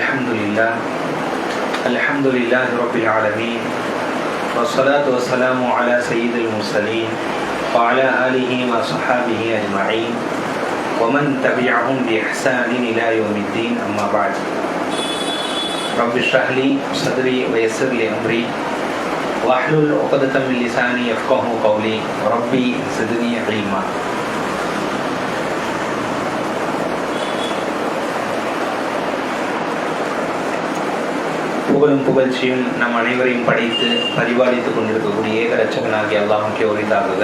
الحمد لله الحمد لله رب العالمين والصلاة والسلام على سيد المرسلين وعلى آله وصحابه أجمعين ومن تبعهم بإحسان إلى يوم الدين أما بعد. رب اشرح لي صدري ويسر لي أمري واحلل عقدة من لساني يفقه قولي ربي زدني علما. புகழும் புகழ்ச்சியும் நம் அனைவரையும் படைத்து பரிபாலித்துக் கொண்டிருக்கக்கூடிய ஏகரட்சகனாகிய அல்லாஹுக்கே உரித்தாகுக.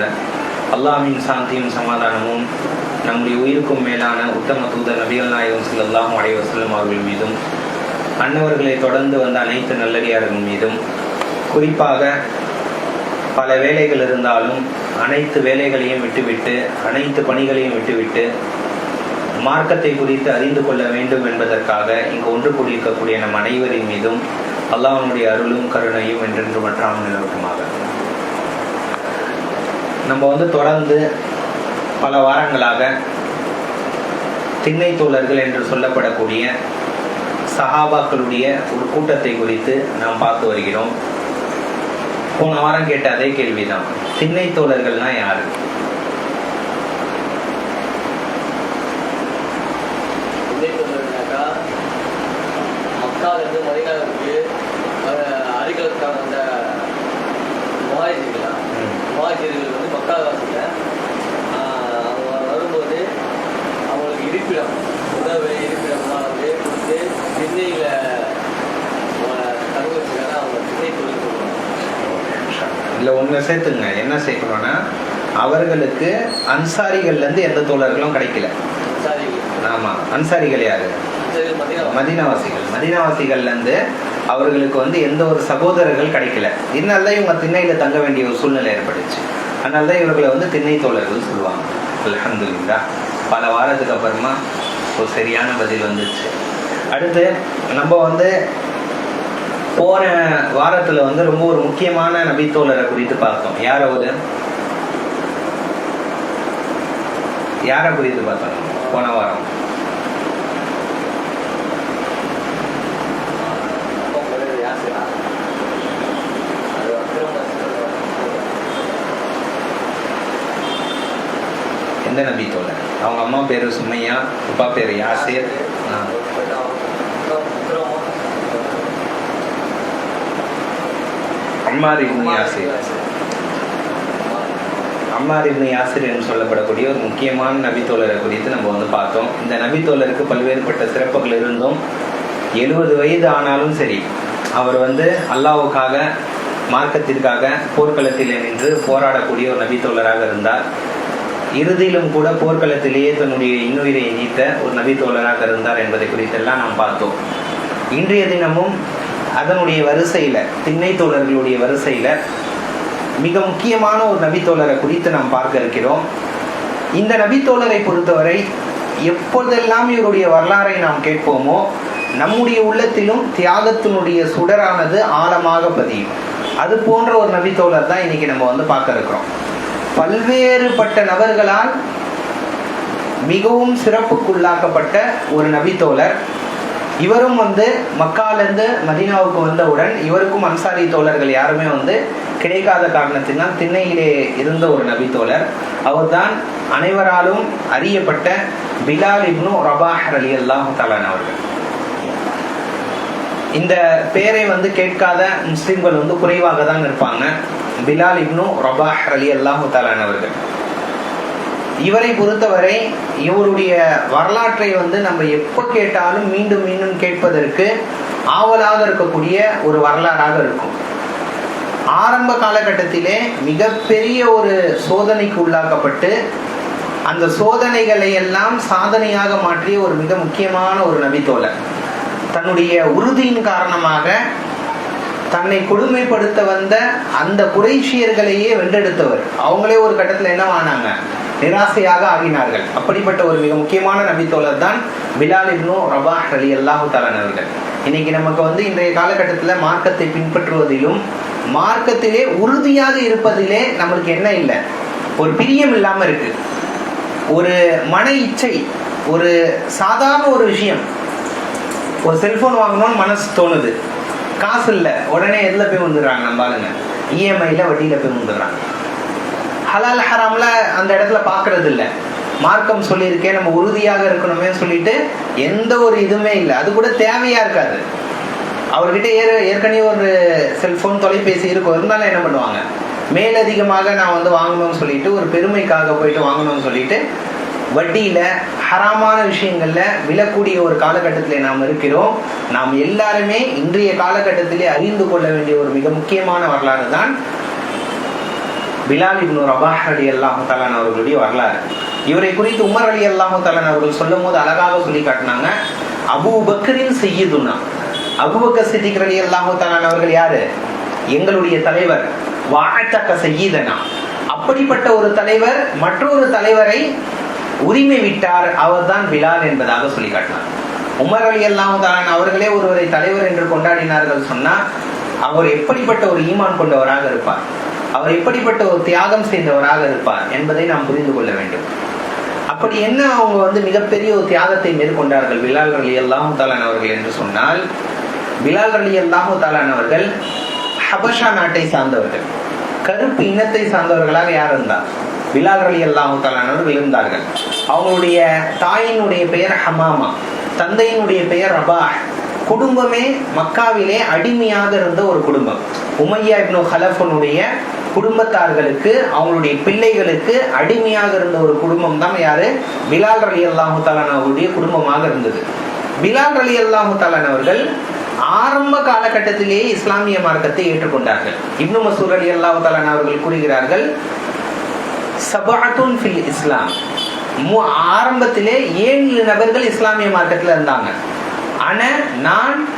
அல்லாஹின் சாந்தியும் சமாதானமும் நம்முடைய உயிருக்கும் மேலான உத்தம தூத நபிகள் நாயகம் ஸல்லல்லாஹு அலைஹி அவர்கள் மீதும் அன்னவர்களை தொடர்ந்து வந்த அனைத்து நல்லடியார்கள் மீதும் குறிப்பாக பல வேலைகள் இருந்தாலும் அனைத்து வேலைகளையும் விட்டுவிட்டு அனைத்து பணிகளையும் விட்டுவிட்டு மார்க்கத்தை குறித்து அறிந்து கொள்ள வேண்டும் என்பதற்காக இங்கு ஒன்று கூடியிருக்கக்கூடிய நம் அனைவரின் மீதும் அல்லாஹனுடைய அருளும் கருணையும் என்றென்று மற்றாமல் நிலவட்டுமாக. நம்ம வந்து தொடர்ந்து பல வாரங்களாக திண்ணை தோழர்கள் என்று சொல்லப்படக்கூடிய சஹாபாக்களுடைய ஒரு கூட்டத்தை குறித்து நாம் பார்த்து வருகிறோம். போன வாரம் கேட்ட அதே கேள்விதான். திண்ணை தோழர்கள்னா யாரு? மக்காவிலிருந்து மதினாவிற்கு அருகலுக்கான அந்த முகாஜிர்களா முகாஜிர்கள் வந்து மக்காவாசிங்க அவங்க வரும்போது அவங்களுக்கு இருப்பிடம் உணவு இருப்பிடம்லாம் வந்து கொடுத்து திண்ணையில் தங்க வச்சுக்காங்க அவங்க திண்ணை தொழில் இல்ல ஒண்ணு சேர்த்துங்க. என்ன சேர்க்கணும்னா அவர்களுக்கு அன்சாரிகள்ல இருந்து எந்த தோழர்களும் கிடைக்கல. சாரி ஆமா அன்சாரிகள் யாரு? மதினவாசிகள். மதீனாவாசிகள்ல இருந்து அவர்களுக்கு வந்து எந்த ஒரு சகோதரர்கள் கிடைக்கல. இதனால தான் இவங்க திண்ணையில தங்க வேண்டிய ஒரு சூழ்நிலை ஏற்பட்டுச்சு. அதனால தான் இவர்களை வந்து திண்ணை தோழர்கள் சொல்லுவாங்க. அலமதுல்லா பல வாரத்துக்கு அப்புறமா ஒரு சரியான பதில் வந்துச்சு. அடுத்து நம்ம வந்து போன வாரத்துல வந்து ரொம்ப ஒரு முக்கியமான நபித்தோழரை குறித்து பார்த்தோம். யார் யாரை குறித்து பார்த்தோம் போன வாரம் அப்போ முதல்ல யாசிரா அது அக்கிரம எந்த நபி தோழர். அவங்க அம்மா பேர் சுமையா அப்பா பேர் Yasir. Ammar ibn Yasir. Ammar ibn Yasir என்று சொல்லப்படக்கூடிய ஒரு முக்கியமான நபித்தோழரை குறித்து நம்ம வந்து பார்த்தோம். இந்த நபித்தோழருக்கு பல்வேறுபட்ட சிறப்புகள் இருந்தும் எழுபது வயது ஆனாலும் சரி அவர் வந்து அல்லாவுக்காக மார்க்கத்திற்காக போர்க்களத்தில் நின்று போராடக்கூடிய ஒரு நபித்தோழராக இருந்தார். இறுதியிலும் கூட போர்க்களத்திலேயே தன்னுடைய இன்னுயிரை நீத்த ஒரு நபித்தோழராக இருந்தார் என்பதை குறித்தெல்லாம் நாம் பார்த்தோம். இன்றைய தினமும் அதனுடைய வரிசையில் திண்ணை தோழர்களுடைய வரிசையில் மிக முக்கியமான ஒரு நபித்தோழரை குறித்து நாம் பார்க்க இருக்கிறோம். இந்த நபித்தோழரை பொறுத்தவரை எப்பொழுதெல்லாம் இவருடைய வரலாறை நாம் கேட்போமோ நம்முடைய உள்ளத்திலும் தியாகத்தினுடைய சுடரானது ஆழமாக பதியும். அது போன்ற ஒரு நபித்தோழர் தான் இன்னைக்கு நம்ம வந்து பார்க்க இருக்கிறோம். பல்வேறுபட்ட நபர்களால் மிகவும் சிறப்புக்குள்ளாக்கப்பட்ட ஒரு நபித்தோழர். இவரும் வந்து மக்காலேருந்து மதினாவுக்கு வந்தவுடன் இவருக்கும் அன்சாரி தோழர்கள் யாருமே வந்து கிடைக்காத காரணத்தினால் திண்ணையிலே இருந்த ஒரு நபித்தோழர். அவர்தான் அனைவராலும் அறியப்பட்ட பிலால் இப்னு ரபாஹர் அலி அல்லாஹு தலான் அவர்கள். இந்த பெயரை வந்து கேட்காத முஸ்லிம்கள் வந்து குறைவாக தான் இருப்பாங்க. பிலால் இப்னு ரபா அலி அல்லாஹு தலான் அவர்கள் இவரை பொறுத்தவரை இவருடைய வரலாற்றை வந்து நம்ம எப்போ கேட்டாலும் மீண்டும் மீண்டும் கேட்பதற்கு ஆவலாக இருக்கக்கூடிய ஒரு வரலாறாக இருக்கும். ஆரம்ப காலகட்டத்திலே மிகப்பெரிய ஒரு சோதனைக்கு உள்ளாக்கப்பட்டு அந்த சோதனைகளை எல்லாம் சாதனையாக மாற்றிய ஒரு மிக முக்கியமான ஒரு நபித்தோழர். தன்னுடைய உறுதியின் காரணமாக தன்னை கொடுமைப்படுத்த வந்த அந்த குறைஷியர்களையே வென்றெடுத்தவர். அவங்களே ஒரு கட்டத்தில் என்னவானாங்க நிராசையாக ஆகினார்கள். அப்படிப்பட்ட ஒரு மிக முக்கியமான நபித்தோழர் தான் பிலால் இப்னோ ரபா அலி அல்லாஹு தலான் அவர்கள். இன்னைக்கு நமக்கு வந்து இன்றைய காலகட்டத்தில் மார்க்கத்தை பின்பற்றுவதிலும் மார்க்கத்திலே உறுதியாக இருப்பதிலே நம்மளுக்கு என்ன இல்லை? ஒரு பிரியம் இல்லாமல் இருக்கு. ஒரு மன இச்சை ஒரு சாதாரண ஒரு விஷயம். ஒரு செல்போன் வாங்கணும்னு மனசு தோணுது. காசு இல்லை. உடனே எதில் போய் வந்துடுறாங்க நம்ம ஆளுங்க? இஎம்ஐயில் வட்டியில் போய் வந்துடுறாங்க ஹலால் ஹராமில் அந்த இடத்துல பார்க்கறது இல்லை. மார்க்கம் சொல்லியிருக்கேன் நம்ம உறுதியாக இருக்கணுமே சொல்லிட்டு எந்த ஒரு இதுவுமே இல்லை. அது கூட தேவையாக இருக்காது. அவர்கிட்ட ஏற ஏற்கனவே ஒரு செல்ஃபோன் தொலைபேசி இருக்கும். இருந்தாலும் என்ன பண்ணுவாங்க? மேலதிகமாக நான் வந்து வாங்கணும்னு சொல்லிட்டு ஒரு பெருமைக்காக போயிட்டு வாங்கணும்னு சொல்லிட்டு வட்டியில ஹராமான விஷயங்களில் விழக்கூடிய ஒரு காலகட்டத்தில் நாம் இருக்கிறோம். நாம் எல்லாருமே இன்றைய காலகட்டத்திலே அறிந்து கொள்ள வேண்டிய ஒரு மிக முக்கியமான வரலாறு தான் பிலால் இப்னு ரபாஹ் அலி அல்லாஹு தலான் அவர்களுடைய வரலாறு. இவரை குறித்து உமர் அலி அல்லாஹு தலான் அவர்கள் சொல்லும் போது அழகாக சொல்லி காட்டினாங்க. அபு பக்கரின் செய்யுதுனா அபுபக்கர் சித்திக் அலி அல்லாஹு தலான் அவர்கள் யாரு? எங்களுடைய தலைவர். வாழத்தக்க செய்யுதனா அப்படிப்பட்ட ஒரு தலைவர் மற்றொரு தலைவரை உரிமை விட்டார் அவர்தான் பிலால் என்பதாக சொல்லி காட்டினார் உமர் அலி அல்லாஹு அவர்களே ஒருவரை தலைவர் என்று கொண்டாடினார்கள் சொன்னா அவர் எப்படிப்பட்ட ஒரு ஈமான் கொண்டவராக இருப்பார்? அவர் எப்படிப்பட்ட ஒரு தியாகம் செய்தவராக இருப்பார் என்பதை நாம் புரிந்து கொள்ள வேண்டும். அப்படி என்ன அவங்க வந்து மிகப்பெரிய ஒரு தியாகத்தை மேற்கொண்டார்கள் பிலால் அலி அல்லாஹு தாலான் அவர்கள் என்று சொன்னால் பிலால் அலி அல்லாஹு தாலான் அவர்கள் ஹபஷா நாட்டை சார்ந்தவர்கள். கருப்பு இனத்தை சார்ந்தவர்களாக யார் இருந்தார்? பிலால் அலி அல்லாஹு தாலான் விழுந்தார்கள். அவங்களுடைய தாயினுடைய பெயர் ஹமாமா தந்தையினுடைய பெயர் ரபா குடும்பமே மக்காவிலே அடிமையாக இருந்த ஒரு குடும்பம். உமையா இப்னு ஹலஃபனுடைய குடும்பத்தார்களுக்கு அவங்களுடைய பிள்ளைகளுக்கு அடிமையாக இருந்த ஒரு குடும்பம் தான் யாரு? பிலால் அலி அல்லாஹு தாலான் அவருடைய குடும்பமாக இருந்தது. பிலால் அலி அல்லாஹு தாலான் அவர்கள் ஆரம்ப காலகட்டத்திலேயே இஸ்லாமிய மார்க்கத்தை ஏற்றுக்கொண்டார்கள். இப்னு மசூர் அலி அல்லாஹு தாலான் அவர்கள் கூறுகிறார்கள் சபாத்துன் ஃபில் இஸ்லாம். மு- ஆரம்பத்திலே ஏழு நபர்கள் இஸ்லாமிய மார்க்கத்தில் இருந்தாங்க. ஆனால் நான்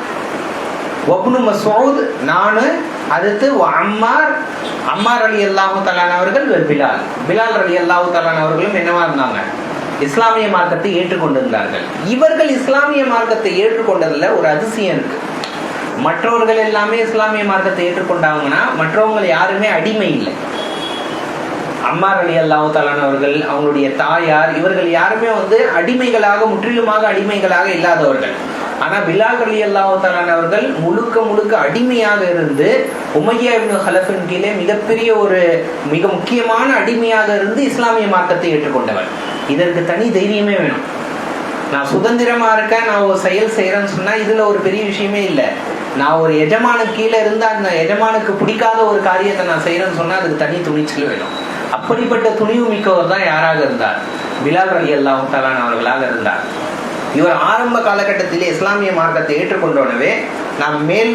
ஒப்னு மசூத் நானு அடுத்து அம்மார் அம்மார் அலி அல்லாஹு தலான் அவர்கள் வெ- பிலால். பிலால் அலி அல்லாஹு தலான் அவர்களும் என்னவா இருந்தாங்க? இஸ்லாமிய மார்க்கத்தை ஏற்றுக்கொண்டிருந்தார்கள். இவர்கள் இஸ்லாமிய மார்க்கத்தை ஏற்றுக்கொண்டதில் ஒரு அதிசயம் இருக்கு. மற்றவர்கள் எல்லாமே இஸ்லாமிய மார்க்கத்தை ஏற்றுக்கொண்டாங்கன்னா மற்றவங்க யாருமே அடிமை இல்லை. அம்மார் அலி அல்லாஹு அவர்கள் அவங்களுடைய தாயார் இவர்கள் யாருமே வந்து அடிமைகளாக முற்றிலுமாக அடிமைகளாக இல்லாதவர்கள். ஆனால் பிலால் அலி அல்லாஹு அவர்கள் முழுக்க முழுக்க அடிமையாக இருந்து உமையா இப்னு ஹலஃபின் கீழே மிகப்பெரிய ஒரு மிக முக்கியமான அடிமையாக இருந்து இஸ்லாமிய மார்க்கத்தை ஏற்றுக்கொண்டவர். இதற்கு தனி தைரியமே வேணும். நான் சுதந்திரமா இருக்கேன் நான் ஒரு செயல் செய்யறேன்னு சொன்னா இதுல ஒரு பெரிய விஷயமே இல்லை. நான் ஒரு எஜமானுக்கு கீழே இருந்து அந்த எஜமானுக்கு பிடிக்காத ஒரு காரியத்தை நான் செய்யறேன்னு சொன்னா அதுக்கு தனி துணிச்சல் வேணும். அப்படிப்பட்ட துணிவு மிக்கவர் தான் யாராக இருந்தார்? பிலால் அலி அல்லாஹ் தலான் அவர்களாக இருந்தார். இவர் ஆரம்ப காலகட்டத்திலே இஸ்லாமிய மார்க்கத்தை ஏற்றுக்கொண்டோனவே நாம் மேல்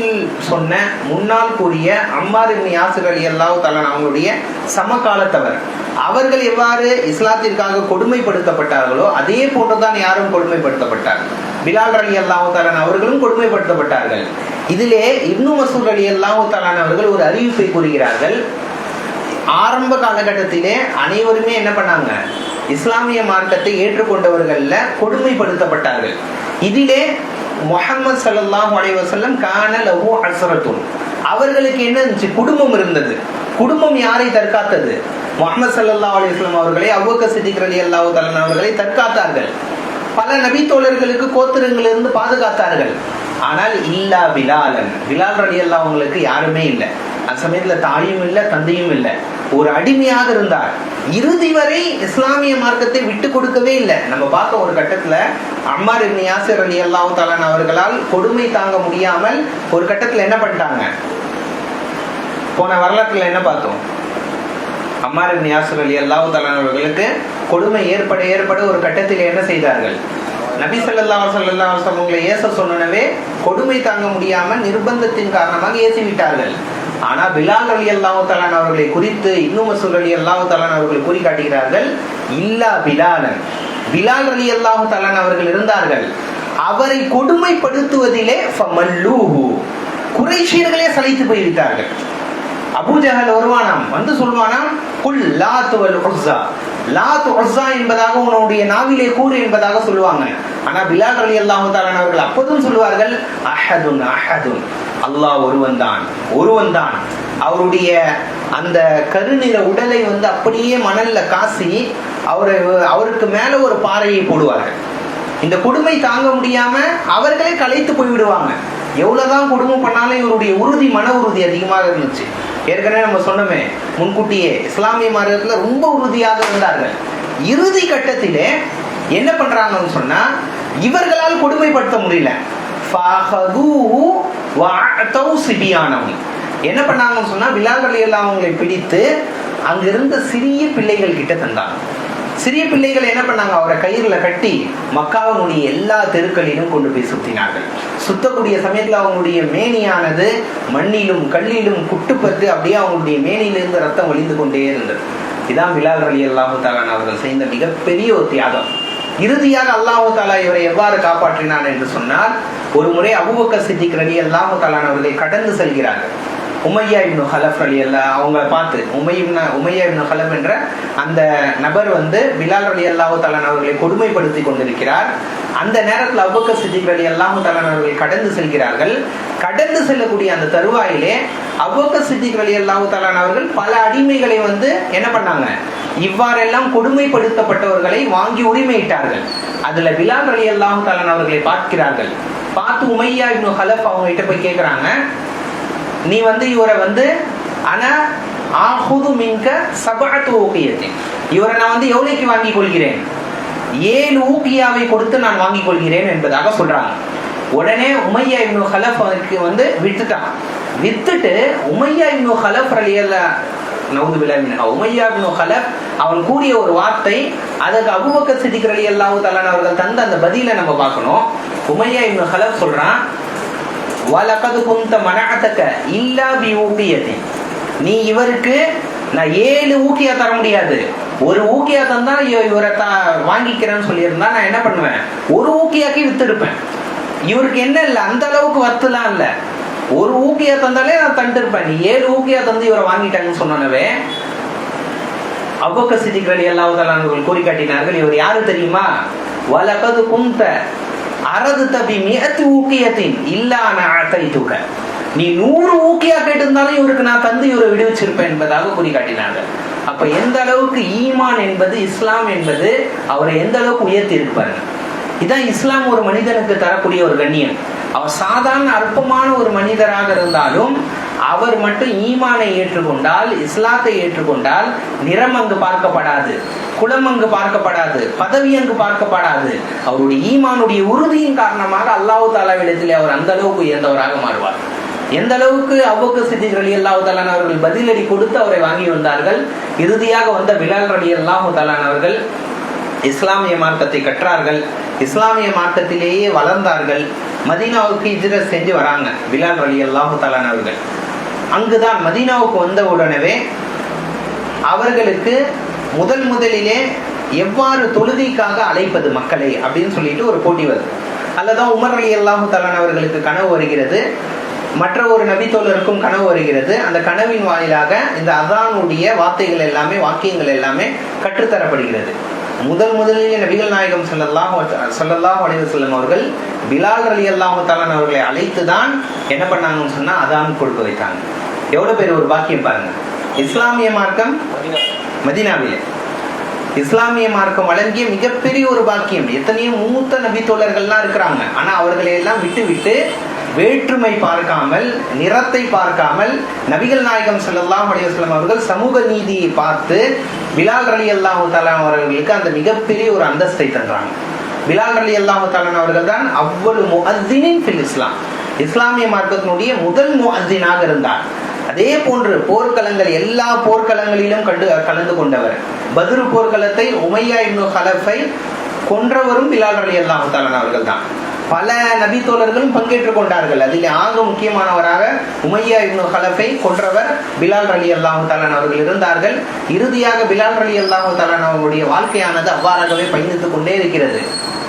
சொன்ன முன்னால் கூறிய அம்மார் இப்னு யாசிர் அலி அல்லாஹ் தலான் அவங்களுடைய சமகாலத்தவர். அவர்கள் எவ்வாறு இஸ்லாத்திற்காக கொடுமைப்படுத்தப்பட்டார்களோ அதே போன்றுதான் யாரும் கொடுமைப்படுத்தப்பட்டார். பிலால் அலி அல்லாஹு தலான் அவர்களும் கொடுமைப்படுத்தப்பட்டார்கள். இதிலே இப்னு மசூர் அலி அல்லாஹு தலான் அவர்கள் ஒரு அறிவிப்பை கூறுகிறார்கள். ஆரம்ப காலகட்டத்திலே அனைவருமே என்ன பண்ணாங்க? இஸ்லாமிய மார்க்கத்தை ஏற்றுக்கொண்டவர்கள்ல கொடுமைப்படுத்தப்பட்டார்கள். இதிலே முகமது ஸல்லல்லாஹு அலைவசல்லம் கான லஹு அசரத்தும் அவர்களுக்கு என்ன இருந்துச்சு? குடும்பம் இருந்தது. குடும்பம் யாரை தற்காத்தது? முகமது சல்லா அலிஸ்லாம் அவர்களை அவ்வக்க சித்திக் ரலியல்லாஹு தஆலா அவர்களை தற்காத்தார்கள். பல நபி தோழர்களுக்கு கோத்திரங்களிலிருந்து பாதுகாத்தார்கள். ஆனால் இல்லா பிலாலன். பிலால் ரலியல்லாஹு அவங்களுக்கு யாருமே இல்லை. அந்த சமயத்தில் தாயும் இல்லை தந்தையும் இல்லை. ஒரு அடிமையாக இருந்தார். இறுதி வரை இஸ்லாமிய மார்க்கத்தை விட்டு கொடுக்கவே இல்லை. நம்ம பார்க்க ஒரு கட்டத்துல அம்மார் இப்னு யாசிர் அலி அல்லாஹு தலான் அவர்களால் கொடுமை தாங்க முடியாமல் ஒரு கட்டத்துல என்ன பண்ணிட்டாங்க? போன வரலாற்றுல என்ன பார்த்தோம்? அம்மார் இப்னு யாசிர் அலி அல்லாஹு தலான் அவர்களுக்கு கொடுமை ஏற்பட ஏற்பட ஒரு கட்டத்தில் என்ன செய்தார்கள்? நபி சொல்லா சொல்லா வஸல்லம் உங்களை ஏச சொன்னனவே கொடுமை தாங்க முடியாமல் நிர்பந்தத்தின் காரணமாக ஏசி விட்டார்கள் ஆனா பிலால் அலி அல்லாஹு தலான் அவர்களை குறித்து இன்னும் மசூல் அலி அல்லாஹு தலான் அவர்கள் கூறி காட்டுகிறார்கள் இல்லா பிலாலன். பிலால் அலி அல்லாஹு தலான் அவர்கள் இருந்தார்கள். அவரை கொடுமைப்படுத்துவதிலே குறைஷியர்களே சளைத்து போய்விட்டார்கள். அபூஜஹல் வருவானாம். வந்து சொல்வானாம் குல் லாத் வல் உஸ்ஸா. லாத் உஸ்ஸா என்பதாக உன்னுடைய நாவிலே கூறு என்பதாக சொல்லுவாங்க. ஆனா பிலால் அலி அல்லாஹு அவர்கள் அப்போதும் சொல்வார்கள் அஹதுன் அஹதுன். அல்லாஹ் ஒருவன் தான் ஒருவன் தான். அவருடைய அந்த கருநிற உடலை வந்து அப்படியே மணல்ல காசி அவரை அவருக்கு மேல ஒரு பாறையை போடுவார்கள். இந்த கொடுமை தாங்க முடியாம அவர்களே கலைத்து போய்விடுவாங்க. எவ்வளவுதான் கொடுமை பண்ணாலும் இவருடைய உறுதி மன உறுதி அதிகமாக இருந்துச்சு. ஏற்கனவே நம்ம சொன்னோமே முன்கூட்டியே இஸ்லாமிய மார்க்கத்தில் ரொம்ப உறுதியாக இருந்தார்கள். இறுதி கட்டத்திலே என்ன பண்றாங்கன்னு சொன்னா இவர்களால் கொடுமைப்படுத்த முடியல. என்ன பண்ணாங்கன்னு சொன்னா விழா ரலியல்லாஹு அவங்களை பிடித்து அங்கிருந்த சிறிய பிள்ளைகள் கிட்ட தந்தாங்க. சிறிய பிள்ளைகள் என்ன பண்ணாங்க? அவரை கயிறுல கட்டி மக்காவினுடைய எல்லா தெருக்களிலும் கொண்டு போய் சுத்தினார்கள். சுத்தக்கூடிய சமயத்தில் அவங்களுடைய மேனியானது மண்ணிலும் கல்லிலும் குட்டுப்பட்டு அப்படியே அவங்களுடைய மேனியிலிருந்து ரத்தம் வழிந்து கொண்டே இருந்தது. இதான் பிலால் அலி அல்லாஹு தாலான் அவர்கள் செய்த மிகப்பெரிய ஒரு தியாகம். இறுதியாக அல்லாஹு தாலா இவரை எவ்வாறு காப்பாற்றினான் என்று சொன்னால் ஒரு முறை அபுபக்க சித்திக் ரலி அல்லாஹு தாலான் அவர்களை கடந்து செல்கிறார்கள். உமையா இப்னு ஹலஃப் அலி அல்லா அவங்கள பார்த்து உமை உமையா இப்னு ஹலஃப் என்ற அந்த நபர் வந்து பிலால் அலி அல்லாஹு தாலான் அவர்களை கொடுமைப்படுத்தி கொண்டிருக்கிறார். அந்த நேரத்தில் அவ்வக்க சித்திக் அலி அல்லாஹு தலன் அவர்கள் கடந்து செல்கிறார்கள். கடந்து செல்லக்கூடிய அந்த தருவாயிலே அவ்வக்க சித்திக் அலி அல்லாஹு தாலான் அவர்கள் பல அடிமைகளை வந்து என்ன பண்ணாங்க? இவ்வாறெல்லாம் கொடுமைப்படுத்தப்பட்டவர்களை வாங்கி உரிமையிட்டார்கள். அதுல பிலால் அலி அல்லாஹு தாலான் அவர்களை பார்க்கிறார்கள். பார்த்து உமையா இப்னு ஹலஃப் அவங்க கிட்ட போய் கேட்குறாங்க நீ வந்து இவரை வந்து ஆனா ஆஹுது மின்க சபாத்து ஊக்கியத்தை இவரை நான் வந்து எவ்வளவுக்கு வாங்கி கொள்கிறேன்? ஏழு ஊக்கியாவை கொடுத்து நான் வாங்கி கொள்கிறேன் என்பதாக சொல்றாங்க. உடனே உமையா இப்னு ஹலஃப் அவருக்கு வந்து வித்துட்டான் வித்துட்டு உமையா இப்னு ஹலஃப் ரலியல்ல நவுது பிலாமின் உமையா இப்னு ஹலஃப் அவன் கூறிய ஒரு வார்த்தை அதுக்கு அபுபக்க சித்திக் ரலியல்லாஹு தஆலா அவர்கள் தந்த அந்த பதில நம்ம பார்க்கணும். உமையா இப்னு ஹலஃப் சொல்றான் வலகது குந்த மனஅத்தக இல்லா பி ஊக்கியத்தின் நீ இவருக்கு நான் ஏழு ஊக்கியா தர முடியாது. ஒரு ஊக்கியா தந்தா இவரை தா வாங்கிக்கிறேன்னு சொல்லியிருந்தா நான் என்ன பண்ணுவேன்? ஒரு ஊக்கியாக்கி வித்துடுப்பேன். இவருக்கு என்ன இல்லை? அந்த அளவுக்கு வத்துலாம் இல்லை. ஒரு ஊக்கியா தந்தாலே நான் தந்துருப்பேன் நீ ஏழு ஊக்கியா தந்து இவரை வாங்கிட்டாங்கன்னு சொன்னனவே அவ்வக்க சித்திகள் எல்லாவதால் கூறி காட்டினார்கள் இவர் யாரு தெரியுமா? வலகது குந்த அரது தபி மிகத்து ஊக்கியத்தின் இல்லான அத்தை தூக்க நீ நூறு ஊக்கியா கேட்டிருந்தாலும் இவருக்கு நான் தந்து இவரை விடுவிச்சிருப்பேன் என்பதாக கூறி காட்டினார்கள் அப்ப எந்த அளவுக்கு ஈமான் என்பது இஸ்லாம் என்பது அவரை எந்த அளவுக்கு உயர்த்தி இருப்பார் இதான் இஸ்லாம் ஒரு மனிதனுக்கு தரக்கூடிய ஒரு கண்ணியம். அவர் சாதாரண அற்பமான ஒரு மனிதராக இருந்தாலும் அவர் மட்டும் ஈமானை ஏற்றுக்கொண்டால் இஸ்லாத்தை ஏற்றுக்கொண்டால் நிறம் அங்கு பார்க்கப்படாது குலம் அங்கு பார்க்கப்படாது பதவி அங்கு பார்க்கப்படாது. அவருடைய ஈமானுடைய உறுதியின் காரணமாக அல்லாஹு தாலாவிடத்திலே அவர் அந்த அளவுக்கு உயர்ந்தவராக மாறுவார். எந்த அளவுக்கு அவ்வக்கு சித்திக் அலி அல்லாஹு தாலான் அவர்கள் பதிலடி கொடுத்து அவரை வாங்கி வந்தார்கள் இறுதியாக வந்த பிலால் அலி அல்லாஹு தாலான் அவர்கள் இஸ்லாமிய மார்க்கத்தை கற்றார்கள் இஸ்லாமிய மார்க்கத்திலேயே வளர்ந்தார்கள் மதீனாவுக்கு இஜிர செஞ்சு வராங்க பிலால் அலி அல்லாஹு தாலான் அவர்கள். அங்குதான் மதீனாவுக்கு வந்த உடனே அவர்களுக்கு முதல் முதலிலே எவ்வாறு தொழுகைக்காக அழைப்பது மக்களை அப்படின்னு சொல்லிட்டு ஒரு போட்டி வருது. அல்லதான் உமர் அலி அல்லாஹு தலான் அவர்களுக்கு கனவு வருகிறது. மற்ற ஒரு நபித்தோழருக்கும் கனவு வருகிறது. அந்த கனவின் வாயிலாக இந்த அதானுடைய வார்த்தைகள் எல்லாமே வாக்கியங்கள் எல்லாமே கற்றுத்தரப்படுகிறது. முதல் முதலில் நபிகள் நாயகம் ஸல்லல்லாஹு ஸல்லல்லாஹு அடைந்து செல்லும் அவர்கள் பிலால் அலி அல்லாஹு தலான் அவர்களை அழைத்து தான் என்ன பண்ணாங்கன்னு சொன்னால் அதான் கொடுக்க வைத்தாங்க. எவ்வளோ பேர் ஒரு பாக்கியம் பாருங்க. இஸ்லாமிய மார்க்கம் மதினாவில். இஸ்லாமிய மார்க்கம் வழங்கிய மிகப்பெரிய ஒரு பாக்கியம் எத்தனையோ மூத்த நபி தோழர்கள்லாம் இருக்கிறாங்க. ஆனால் அவர்களை எல்லாம் விட்டு விட்டு வேற்றுமை பார்க்காமல் நிறத்தை பார்க்காமல் நபிகள் நாயகம் ஸல்லல்லாஹு அலைஹி அவர்கள் சமூக நீதியை பார்த்து பிலால் அலி அல்லாஹு தாலான் அவர்களுக்கு அந்த மிகப்பெரிய ஒரு அந்தஸ்தை தந்தாங்க. பிலால் அலி அல்லாஹு தாலான் அவர்கள் தான் அவ்வளவு முஅத்தினின் ஃபில் இஸ்லாம். இஸ்லாமிய மார்க்கத்தினுடைய முதல் முஅத்தினாக இருந்தார். அதே போன்று போர்க்களங்கள் எல்லா போர்க்களங்களிலும் கண்டு கலந்து கொண்டவர். பதிரு போர்க்களத்தை உமையா இப்னு ஹலஃபை கொன்றவரும் பிலால் அலி அல்லாஹாலன் அவர்கள் தான் பல நபி தோழர்களும் பங்கேற்றுக் கொண்டார்கள். அதில் ஆக முக்கியமானவராக உமையா இப்னு ஹலஃபை கொன்றவர் பிலால் அலி அல்லாஹு தாலான் அவர்கள் இருந்தார்கள். இறுதியாக பிலால் அலி அல்லாஹு தாலான் அவருடைய வாழ்க்கையானது அவ்வாறாகவே பயணித்துக் கொண்டே இருக்கிறது.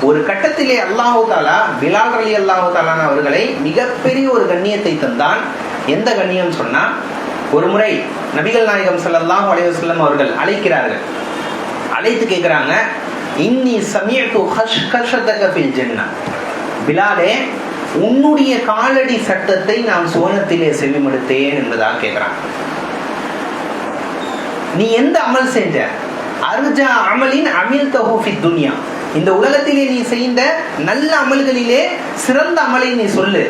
ஒரு கட்டத்திலே அல்லாஹு தாலா பிலால் அலி அல்லாஹு தாலான் அவர்களை மிகப்பெரிய ஒரு கண்ணியத்தை தந்தான். எந்த கண்ணியம் சொன்னா ஒரு முறை நபிகள் நாயகம் ஸல்லல்லாஹு அலைவசல்லம் அவர்கள் அழைக்கிறார்கள். அழைத்து கேட்கிறாங்க இன்னி சமியத்து ஹஷ் கஷதக ஃபில் பிலாலே உன்னுடைய காலடி சட்டத்தை நான் சோனத்திலே செவிமடுத்தேன் என்பதாக கேட்கிறான் நீ எந்த அமல் செஞ்ச? அர்ஜா அமலின் அமில் தஹூஃபி துனியா. இந்த உலகத்திலே நீ செய்த நல்ல அமல்களிலே சிறந்த அமலை நீ சொல்லு.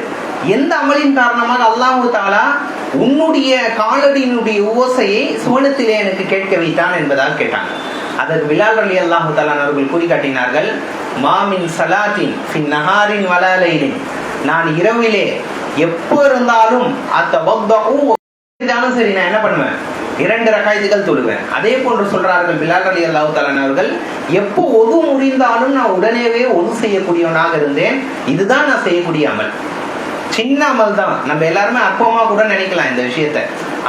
எந்த அமலின் காரணமாக அல்லாஹு தாலா உன்னுடைய காலடியினுடைய ஓசையை சுவனத்திலே எனக்கு கேட்க வைத்தான் என்பதாக கேட்டாங்க. அதற்கு பிலால் அலி அல்லாஹு தாலான் அவர்கள் கூறி காட்டினார்கள் மாமின் சலாத்தின் பின் நகாரின் வலாலைலின் நான் இரவிலே எப்போ இருந்தாலும் அத்த பக்தாவும் சரி நான் என்ன பண்ணுவேன்? இரண்டு ரகாயத்துகள் தொழுவேன். அதே போன்று சொல்றார்கள் பிலால் அலி அல்லாஹு தாலான் அவர்கள் எப்போ ஒது முடிந்தாலும் நான் உடனேவே ஒது செய்யக்கூடியவனாக இருந்தேன். இதுதான் நான் செய்யக்கூடிய அமல். சின்ன அமல் தான். நம்ம எல்லாருமே அற்பமா கூட நினைக்கலாம் இந்த விஷயத்த.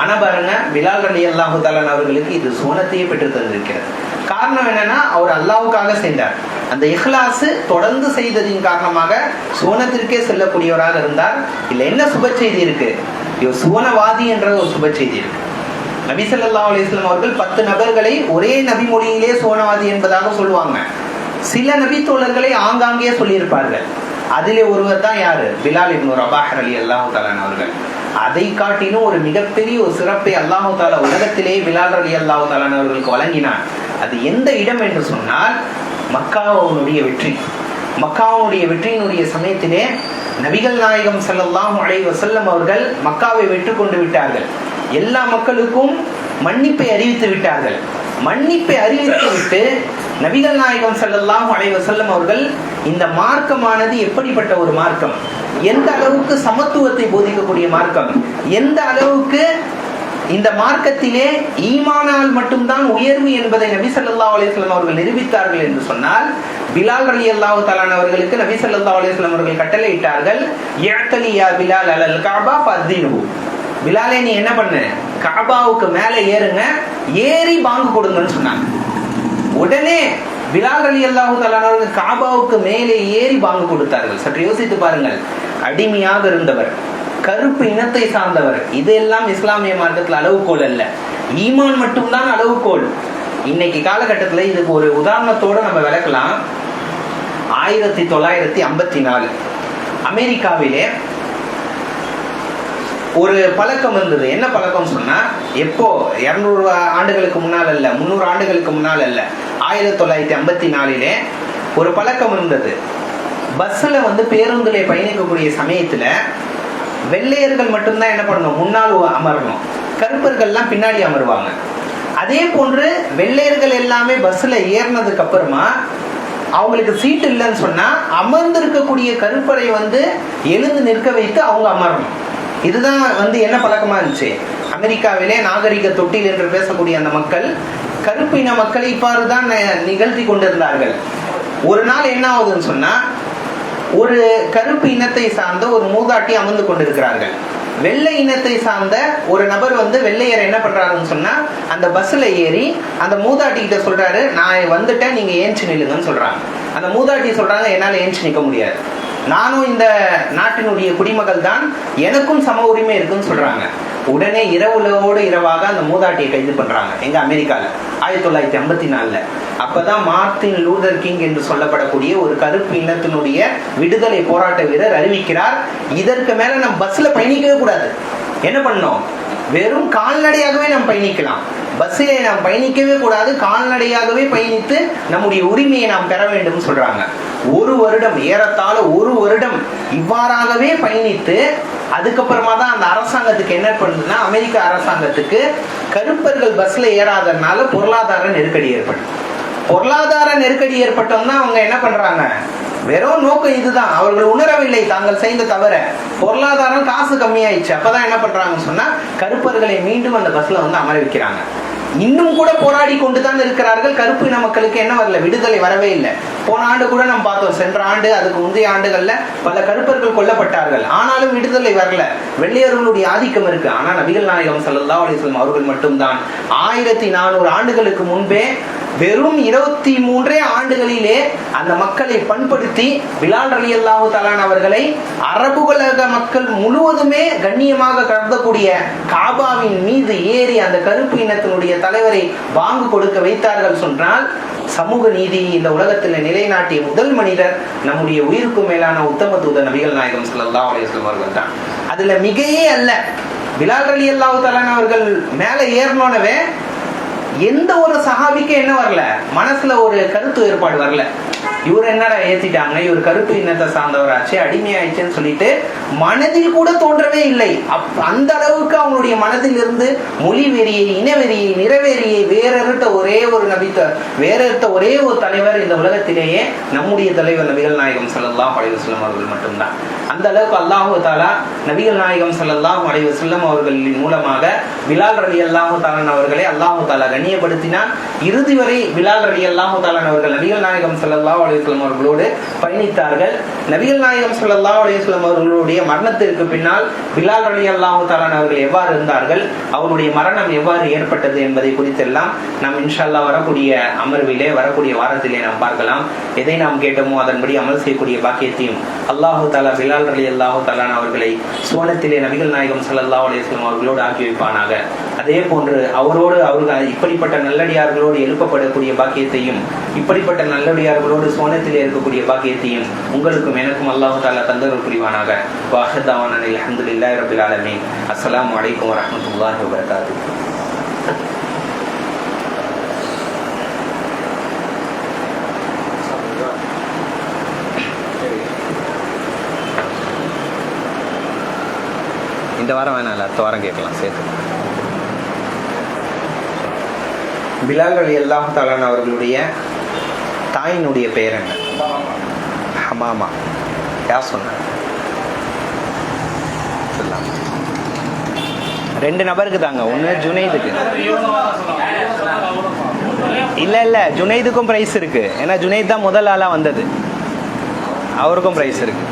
ஆனா பாருங்க பிலால் அலி அல்லாஹு தாலான் அவர்களுக்கு இது சோனத்தையே பெற்று தந்திருக்கிறது. காரணம் என்னன்னா அவர் அல்லாவுக்காக சென்றார் அந்த இஹ்லாசு தொடர்ந்து செய்ததின் காரணமாக சோனத்திற்கே செல்லக்கூடியவராக இருந்தார். இல்லை என்ன சுப செய்தி இருக்கு? இவர் சுவனவாதி என்ற ஒரு சுப செய்தி இருக்கு நபிசல்லா அலிஸ்லாம் அவர்கள் பத்து நபர்களை ஒரே நபி மொழியிலே சோனவாதி என்பதாக சொல்லுவாங்க. சில நபி தோழர்களை ஆங்காங்கே சொல்லியிருப்பார்கள். அதிலே ஒருவர் தான் யாரு? பிலால் இப்னு ரபாஹர் அலி அல்லாஹு தாலான் அவர்கள். அதை காட்டிலும் ஒரு மிகப்பெரிய ஒரு சிறப்பை அல்லாஹு தாலா உலகத்திலே பிலால் அலி அல்லாஹு தாலான் அவர்களுக்கு வழங்கினார் அது எந்த இடம் என்று சொன்னால் மக்காவுடைய வெற்றி. மக்காவுடைய வெற்றியினுடைய சமயத்திலே நபிகள் நாயகம் ஸல்லல்லாஹு அலைஹி வஸல்லம் அவர்கள் மக்காவை வெற்றி கொண்டு விட்டார்கள். எல்லா மக்களுக்கும் மன்னிப்பை அறிவித்து விட்டார்கள். மன்னிப்பை அறிவித்து விட்டு நபிகள் நாயகம் ஸல்லல்லாஹு அலை வஸல்லம் அவர்கள் இந்த மார்க்கமானது எப்படிப்பட்ட ஒரு மார்க்கம்? எந்த அளவுக்கு சமத்துவத்தை போதிக்கக்கூடிய மார்க்கம்? எந்த அளவுக்கு இந்த மார்க்கத்திலே ஈமானால் மட்டும்தான் உயர்வு என்பதை நபி சல்லா அலிஸ்லாம் அவர்கள் நிரூபித்தார்கள் என்று சொன்னால் பிலால் ரலியல்லாஹு தஆலா அவர்களுக்கு நபி சல்லா அலிஸ்லாம் அவர்கள் கட்டளையிட்டார்கள் யஅ்தலி யா பிலால் அலல் கஅபா பிலாலே நீ என்ன பண்ண? காபாவுக்கு மேலே ஏறுங்க ஏறி பாங்கு கொடுங்கன்னு சொன்னாங்க. உடனே பிலால் அலி அல்லாஹு அவர்கள் காபாவுக்கு மேலே ஏறி பாங்கு கொடுத்தார்கள். சற்று யோசித்து பாருங்கள் அடிமையாக இருந்தவர். கருப்பு இனத்தை சார்ந்தவர். இதெல்லாம் இஸ்லாமிய மார்க்கத்தில் அளவுகோல் அல்ல. ஈமான் மட்டும்தான் அளவுகோல். இன்னைக்கு காலகட்டத்தில் இதுக்கு ஒரு உதாரணத்தோட நம்ம விளக்கலாம். ஆயிரத்தி தொள்ளாயிரத்தி ஐம்பத்தி நாலு. அமெரிக்காவிலே ஒரு பழக்கம் இருந்தது. என்ன பழக்கம் சொன்னா எப்போ? இருநூறு ஆண்டுகளுக்கு முன்னால் அல்ல முந்நூறு ஆண்டுகளுக்கு முன்னால் அல்ல. ஆயிரத்தி தொள்ளாயிரத்தி ஐம்பத்தி நாலிலே ஒரு பழக்கம் இருந்தது. பஸ்ஸில் வந்து பேருந்திலே பயணிக்கக்கூடிய சமயத்தில் வெள்ளையர்கள் மட்டும்தான் என்ன பண்ணணும்? முன்னால் அமரணும். கருப்பர்கள்லாம் பின்னாடி அமருவாங்க. அதே போன்று வெள்ளையர்கள் எல்லாமே பஸ்ஸில் ஏறினதுக்கு அப்புறமா அவங்களுக்கு சீட்டு இல்லைன்னு சொன்னால் அமர்ந்திருக்கக்கூடிய கருப்பரை வந்து எழுந்து நிற்க வைத்து அவங்க அமரணும். இதுதான் வந்து என்ன பழக்கமாக இருந்துச்சு? அமெரிக்காவிலே நாகரிக தொட்டில் என்று பேசக்கூடிய அந்த மக்கள் கருப்பின மக்களை இவ்வாறு தான் நிகழ்த்தி கொண்டிருந்தார்கள். ஒரு நாள் என்ன ஆகுதுன்னு சொன்னால் ஒரு கருப்பு இனத்தை சார்ந்த ஒரு மூதாட்டி அமர்ந்து கொண்டிருக்கிறார்கள். வெள்ளை இனத்தை சார்ந்த ஒரு நபர் வந்து வெள்ளையர் என்ன பண்றாருன்னு சொன்னா அந்த பஸ்ல ஏறி அந்த மூதாட்டி கிட்ட சொல்றாரு நான் வந்துட்டேன் நீங்க ஏஞ்சி நில்லுங்கன்னு சொல்றாங்க. அந்த மூதாட்டி சொல்றாங்க என்னால ஏஞ்சி நிக்க முடியாது. நானும் இந்த நாட்டினுடைய குடிமகள் தான் எனக்கும் சம உரிமை இருக்குன்னு சொல்றாங்க. உடனே இரவுலோடு இரவாக அந்த மூதாட்டியை கைது பண்றாங்க. எங்க அமெரிக்கால. ஆயிரத்தி தொள்ளாயிரத்தி ஐம்பத்தி நாலுல. அப்பதான் மார்டின் லூதர் கிங் என்று சொல்லப்படக்கூடிய ஒரு கருப்பு இனத்தினுடைய விடுதலை போராட்ட வீரர் அறிவிக்கிறார். இதற்கு மேல நம்ம பஸ்ல பயணிக்கவே கூடாது. என்ன பண்ணோம் வெறும் கால்நடையாகவே நாம் பயணிக்கலாம். பஸ்ஸிலே நாம் பயணிக்கவே கூடாது. கால்நடையாகவே பயணித்து நம்முடைய உரிமையை நாம் பெற வேண்டும் சொல்றாங்க. ஒரு வருடம் ஏறத்தாழ ஒரு வருடம் இவ்வாறாகவே பயணித்து அதுக்கப்புறமா தான் அந்த அரசாங்கத்துக்கு என்ன பண்ணுதுன்னா அமெரிக்க அரசாங்கத்துக்கு கருப்பர்கள் பஸ்ல ஏறாதனால பொருளாதார நெருக்கடி ஏற்படும் பொருளாதார நெருக்கடி ஏற்பட்டோம்னா அவங்க என்ன பண்றாங்க? வெறும் நோக்கம் இதுதான். அவர்கள் உணரவில்லை தாங்கள் செய்த தவிர பொருளாதாரம் காசு கம்மியாயிடுச்சு. அப்பதான் என்ன பண்றாங்கன்னு சொன்னா கருப்பர்களை மீண்டும் அந்த பஸ்ல வந்து அமர வைக்கிறாங்க. இன்னும் கூட போராடி கொண்டு தான் இருக்கிறார்கள். கருப்பு இன மக்களுக்கு என்ன வரல? விடுதலை வரவே இல்லை. போன ஆண்டு கூட நம்ம பார்த்தோம். சென்ற ஆண்டு அதுக்கு முந்தைய ஆண்டுகள்ல பல கருப்பர்கள் கொல்லப்பட்டார்கள். ஆனாலும் விடுதலை வரல. வெள்ளையர்களுடைய ஆதிக்கம் இருக்கு. ஆனா நபிகள் நாயகம் சல்லா அலைஹி அவர்கள் மட்டும்தான். ஆயிரத்தி நானூறு ஆண்டுகளுக்கு முன்பே வெறும் இருபத்தி மூன்றே ஆண்டுகளிலே அந்த மக்களை பண்படுத்தி பிலால் அலி அல்லாஹு தலான் அவர்களை அரபுலக மக்கள் முழுவதுமே கண்ணியமாக கருதக்கூடிய காபாவின் மீது ஏறி அந்த கருப்பு இனத்தினுடைய தலைவரை வாங்கு கொடுக்க வைத்தார்கள் சொன்னால் சமூக நீதி இந்த உலகத்தில் நிலைநாட்டிய முதல் மனிதர் நம்முடைய உயிருக்கு மேலான உத்தம தூத நபிகள் நாயகம் ஸல்லல்லாஹு அலையம் அவர்கள் தான். அதுல மிகையே அல்ல. பிலால் அலி அல்லாஹு தலான் அவர்கள் மேலே ஏறினோனவே எந்த ஒரு சஹாபிக்கும் என்ன வரல? மனசுல ஒரு கருத்து வேறுபாடு வரல. இவர் என்னடா ஏத்திட்டாங்க? இவர் கருப்பு இனத்தை சார்ந்தவராச்சு அடிமையாயிடுச்சுன்னு சொல்லிட்டு மனதில் கூட தோன்றவே இல்லை. அப் அந்த அளவுக்கு அவங்களுடைய மனதில் இருந்து மொழி வெறியை இனவெறியை நிறவெறியை வேறறுத்த ஒரே ஒரு நபித்த வேறறுத்த ஒரே ஒரு தலைவர் இந்த உலகத்திலேயே நம்முடைய தலைவர் நபிகள் நாயகம் ஸல்லல்லாஹு அலைஹி வஸல்லம் அவர்கள் மட்டும்தான். அந்த அளவுக்கு அல்லாஹு தாலா நபிகள் நாயகம் ஸல்லல்லாஹு அலைஹி வஸல்லம் அவர்களின் மூலமாக பிலால் ரவி அல்லாஹு தாலன் அவர்களை அல்லாஹு தாலா கண்ணியப்படுத்தினார் இறுதி வரை பிலால் ரவி அல்லாஹு தாலன் அவர்கள் நபிகள் நாயகம் ஸல்லல்லாஹு அலையம் அவர்களோடு பயணித்தார்கள். நபிகள் நாயகம் ஸல்லல்லாஹு அலையம் அவர்களுடைய மரணத்திற்கு பின்னால் பிலால் அலி அல்லாஹு தாலான் அவர்கள் எவ்வாறு இருந்தார்கள்? அவருடைய மரணம் எவ்வாறு ஏற்பட்டது என்பதை குறித்தெல்லாம் நாம் இன்ஷால்லா வரக்கூடிய அமர்விலே வரக்கூடிய வாரத்திலே நாம் பார்க்கலாம். எதை நாம் கேட்டோமோ அதன்படி அமல் செய்யக்கூடிய பாக்கியத்தையும் அல்லாஹு தாலா பிலால் அலி அல்லாஹு தாலான் அவர்களை சுவனத்திலே நபிகள் நாயகம் ஸல்லல்லாஹு அலையம் அவர்களோடு ஆக்கி வைப்பானாக. அதே போன்று அவரோடு அவர்கள் இப்படிப்பட்ட நல்லடியார்களோடு எழுப்பப்படக்கூடிய பாக்கியத்தையும் இப்படிப்பட்ட நல்லடியார்களோடு சுவனத்திலே இருக்கக்கூடிய பாக்கியத்தையும் உங்களுக்கும் எனக்கும் அல்லாஹு தாலா தந்தருள் புரிவானாக. வாஹதாவான அல்ஹம்துலில்லாஹி ரபில் ஆலமே அஸ்லாம் வலைக்கம் வரமத்துல்லாஹி வபரகாத்துஹு. இந்த வாரம் வேணாம் இல்லை அடுத்த வாரம் கேட்கலாம் சேர்த்து. பிலால் அலி அல்லாஹ் தாலான் அவர்களுடைய தாயினுடைய பெயர் என்ன? ஹமாமா. யார் சொன்ன? ரெண்டு நபருக்கு தாங்க. ஒன்று ஜுனைதுக்கு. இல்லை இல்லை. ஜுனைதுக்கும் ப்ரைஸ் இருக்குது ஏன்னா ஜுனைத் தான் முதல் ஆளாக வந்தது. அவருக்கும் ப்ரைஸ் இருக்குது